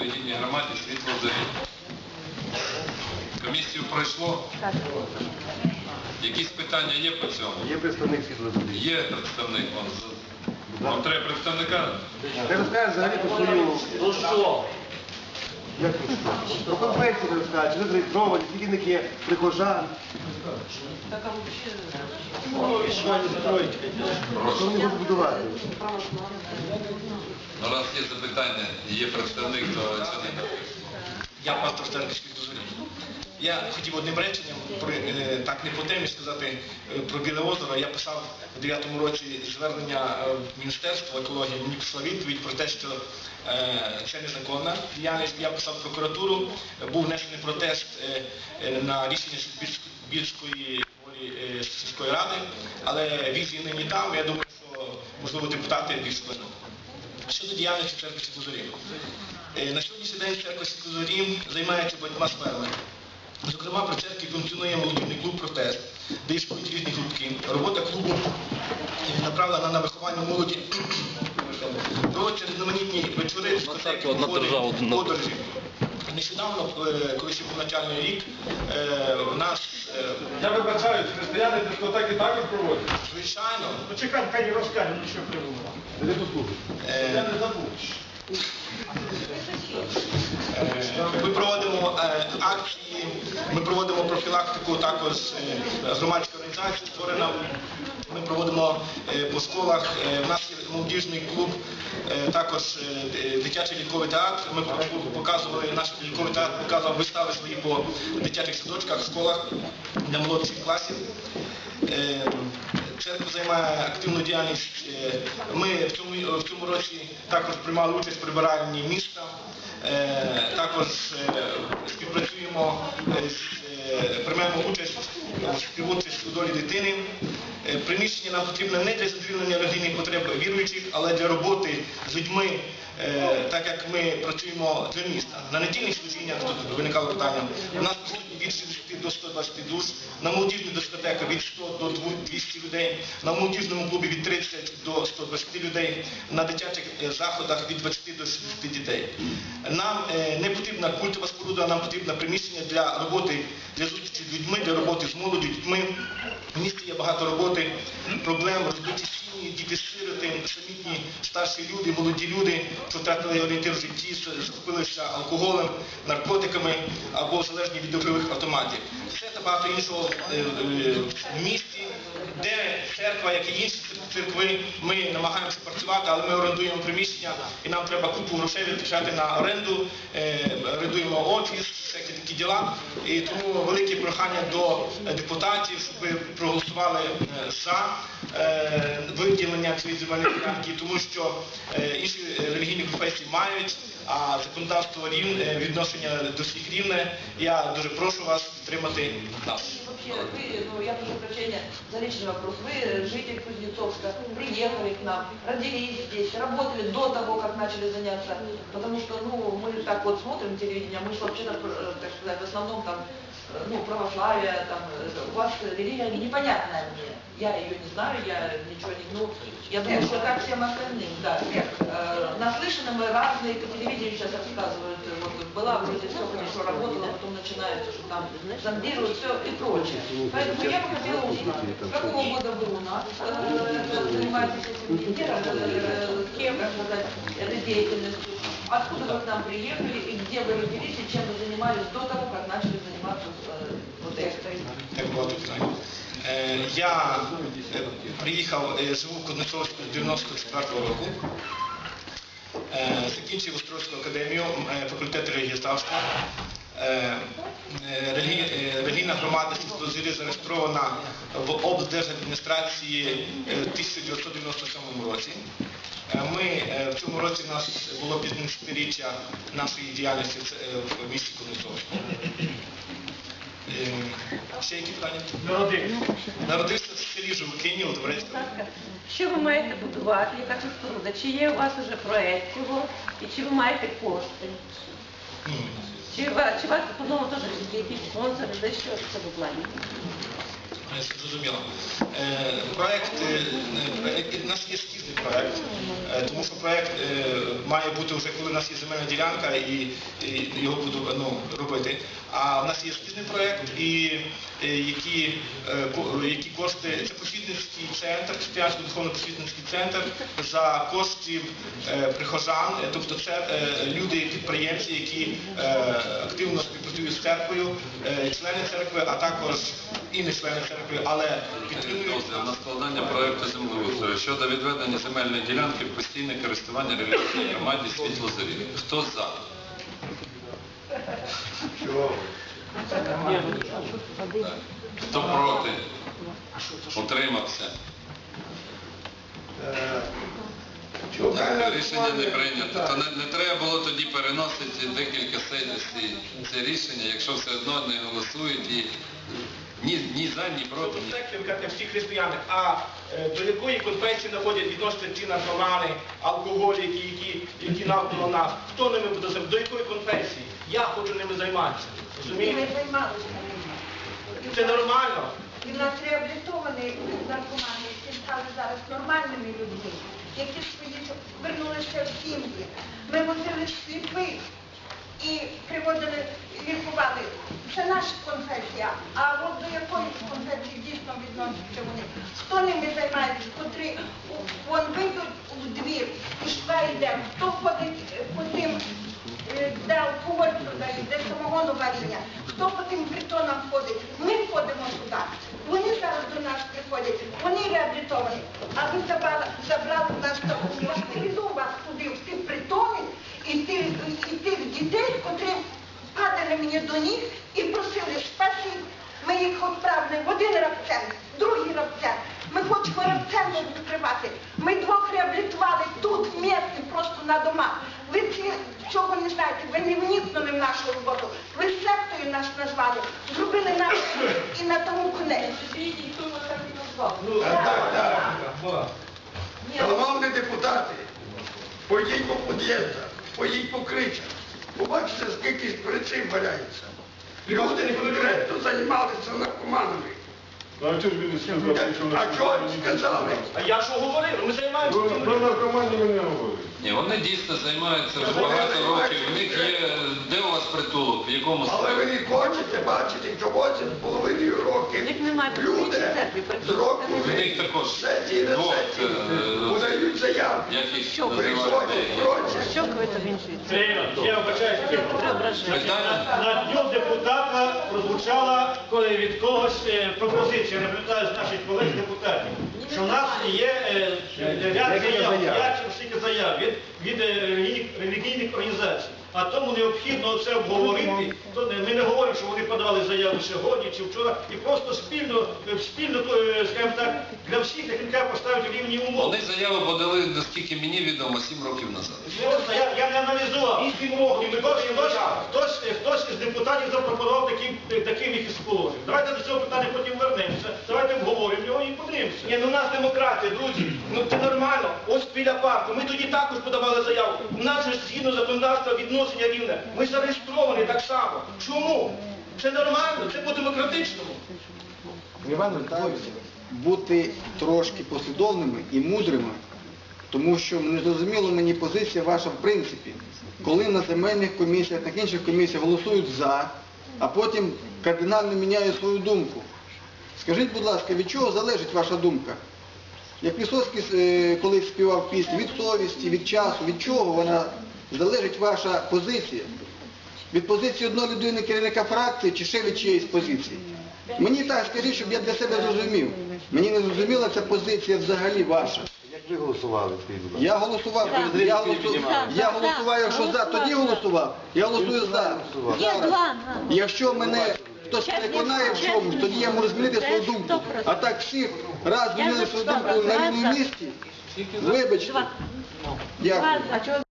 релігійній громаді світло зорі. Комісію пройшло. Якісь питання є по цьому? Є представник світло зорі. Є представник. Вон, з- Вам треба представника. Ти розкажеш взагалі про свою... Ну що? Як про що? Про конференцію ти розкажеш, чи ви зареєстровані, скільки в них є прихожан. Що вони будуть будувати? Ну, раз є запитання, є представник, то це не Я пастор Старківських дозволів. Я хотів одним реченням, е, так не по темі сказати, е, про Біле озеро. Я писав у 9-му році звернення е, в Міністерство екології, мені пішла відповідь про те, що це незаконна діяльність. Я писав прокуратуру, був внесений протест на рішення е, сільської ради, але візії нині там. Я думаю, що можливо депутати більш вплинуть. Щодо діяльності церкви Світлозорів. Е, На сьогоднішній день церква Світлозорів займається багатьма сферами. Зокрема, при церкві функціонує молодіжний клуб «Протест», де існують різні клубки. Робота клубу направлена на виховання молоді. Проводяться різноманітні вечори, дискотеки, походи, подорожі. Нещодавно, е, коли ще був навчальний рік, е, у нас, Я вибачаюсь, християни дискотеки також проводять. звичайно, Ну чекай, хай не розкаже, ну що придумав. Не послухай. е, Я не забув. Е, Ми проводимо е, акції, ми проводимо профілактику також е, громадська організація створена. Ми проводимо е, по школах. Е, У нас є молодіжний клуб, е, також е, дитячий ліковий театр. Ми показували наш ліковий театр, показував вистави свої по дитячих садочках, школах для молодших класів. Церква займає активну діяльність. Е, Ми в цьому, в цьому році також приймали участь в прибиранні міста. Е, Також е, співпрацюємо приймаємо участь у у долі дитини. Приміщення нам потрібне не для задовільнення родинних потреб віруючих, але для роботи з людьми, так як ми працюємо для міста. На недільних служіннях тут виникало питання. У нас присутні до 120 душ, на молодіжній дискотека від 100 до 200 людей, на молодіжному клубі від 30 до 120 людей, на дитячих е, заходах від 20 до 60 дітей. Нам е, не потрібна культова споруда, нам потрібно приміщення для роботи, для зустрічі з людьми, для роботи з молоддю, дітьми. В місті є багато роботи, проблем, розбиті сім'ї, діти-сироти, самітні старші люди, молоді люди, що втратили орієнтир в житті, захопилися алкоголем, наркотиками або залежні від ігрових автоматів. Це та багато іншого е, е, в місті, де церква, як і інші церкви, ми намагаємося працювати, але ми орендуємо приміщення і нам треба купу грошей витрачати на оренду, е, орендуємо офіс, всякі такі діла. І тому велике прохання до депутатів, щоб ви проголосували за виділення цієї земельної ділянки, тому що е, інші е, релігійні конфесії мають, а законодавство рівне, відношення до всіх рівне. Я дуже прошу вас підтримати нас. Вообще, вы, ну, я прошу прощения за личный вопрос. Вы житель Кузнецовска, приехали к нам, родились здесь, работали до того, как начали заняться. Потому что, ну, мы так вот смотрим телевидение, мы же вообще-то, э, так сказать, в основном там, э, ну, православие, там, э, у вас религия непонятная мне. Я ее не знаю, я ничего не, ну, я думаю, что как всем остальным, да. Э, Наслышаны мы разные, по телевидению сейчас рассказывают, э, вот была вроде все хорошо работала, потом начинается, что там зондируют все и прочее. Поэтому я бы хотела узнать, с какого года вы у нас э, занимаетесь этим делом, э, кем, как сказать, этой деятельностью, откуда вы к нам приехали и где вы родились и чем вы занимались до того, как начали заниматься э, вот этой. Так багато питань. Е, Я е, приїхав, е, живу в Кузнецовську з 94-го року. Е, Закінчив Острозьку академію, е, факультет релігієзнавства. Е, е, е, Релігійна громада Світлозірі зареєстрована в облдержадміністрації в 1997 році. Ми в цьому році у нас було 15-річчя нашої діяльності в місті Кузнецовську. Е, Ще які питання? Народився. Народився в селі Жовкині, у Дворецькому. Що ви маєте будувати, яка це споруда? Чи є у вас вже проєкт цього, і чи ви маєте кошти? Чи, вас по-новому теж якісь спонсори, де в цьому? Е, Зрозуміло. Е, Проект, е, е, нас є ескізний проект, е, тому що проект е, має бути вже, коли у нас є земельна ділянка і, його буду ну, робити. А в нас є ескізний проект, і е, які, е, які кошти, це просвітницький центр, Християнський духовно-просвітницький центр за коштів е, прихожан, е, тобто це е, люди, підприємці, які е, активно співпрацюють з церквою, е, члени церкви, а також і члени церкви, але підтримують. На складання проекту землеустрою щодо відведення земельної ділянки в постійне користування релігійній громаді Світлозорі. Хто за? Хто проти? Утримався. Рішення не прийнято. То не, не треба було тоді переносити декілька сесій це рішення, якщо все одно не голосують і ні, ні за, ні проти. Ні. Ви всі християни, а е, до якої конфесії знаходять відносяться ці наркомани, алкоголіки, які, які навколо нас? Хто ними буде займатися? До якої конфесії? Я хочу ними займатися. Ми займалися ними. Це нормально. І в нас реабілітовані наркомани, які стали зараз нормальними людьми, які свої вернулися в сім'ї. Ми возили сліпих і приводили, лікували. Це наша конфесія. А от до якої конфесії дійсно відносяться вони? Хто ними займається? Котрі у- вон вийдуть у двір і шва йде, хто ходить е, по тим е, де алкоголь продають, де самогону хто по тим притонам ходить, ми ходимо туди. Вони зараз до нас приходять, вони реабілітовані, а ви забрали, забрали наш таку. Ж приведу вас туди, в ті притони і тих, і тих дітей, котрі падали мені до ніг і просили спасіть. Ми їх відправили в один рабцен, другий рабцен. Ми хочемо рабцен відкривати. Ми двох реабілітували тут, в місті, просто на домах. Ви ці чого не знаєте, ви не вникнули в нашу роботу. Ви сектою нас назвали, зробили нас і на тому конець. Сусіді, ніхто його так не. Ну, Так, так. Шановні депутати, поїдь по під'їздах, поїдь по кричах. Побачите, скільки причин валяється. Люди конкретно займалися наркоманами. Ну, а чого ж люди сказали, А чого сказали? А я що говорив? Ми займаємося цим. Про наркоманію не говорять. Ні, вони дійсно займаються вже багато років. У них є де у вас притулок, в якому Але ви не хочете бачити, що 8 з половиною років немає люди з року У них також сесії на двох, сесії е, подають заявки. Що ви? Приходять, називають. Що ви це віншуєте? Це, я вбачаю, Питання? На дню депутата прозвучала коли від когось е, пропозиція, не пам'ятаю з наших колег депутатів, що в нас є е, ряд заяв, п'ять чи скільки заяв від, від е, релігійних- релігійних організацій. А тому необхідно це обговорити. То не- ми не говоримо, що вони подавали заяву сьогодні чи вчора, і просто спільно, е, спільно, е, скажімо так, для всіх яка поставити рівні умови. Вони заяву подали, наскільки мені відомо, сім років назад. Просто я, я не аналізував. І хтось, хтось, хтось, хтось із депутатів запропонував такий, такий вихід з положень. Давайте до цього питання потім вернемося. Давайте обговоримо його і подивимося. Ні, ну у нас демократія, друзі. Ну це нормально. Ось біля парку. Ми тоді також подавали заяву. У нас же згідно законодавства відношення рівне. Ми зареєстровані так само. Чому? Це нормально, це по-демократичному. Іван Миколаївич, бути трошки послідовними і мудрими, тому що не зрозуміла мені позиція ваша в принципі, коли на земельних комісіях, на інших комісіях голосують за, а потім кардинально міняють свою думку. Скажіть, будь ласка, від чого залежить ваша думка? Як Висоцький е, колись співав пісню, від совісті, від часу, від чого вона залежить ваша позиція? Від позиції одної людини керівника фракції чи ще від чиєїсь позиції? Мені так скажіть, щоб я для себе зрозумів. Мені не зрозуміла ця позиція взагалі ваша. Як ви голосували, скажіть. Я голосував, За. я, голосу... я голосував, якщо за, тоді голосував. Я голосую за. Є Зараз. два. Якщо мене хтось переконає в чомусь, тоді я можу змінити свою думку. А так всі раз змінили свою думку на рівному місці. Вибачте. Дякую.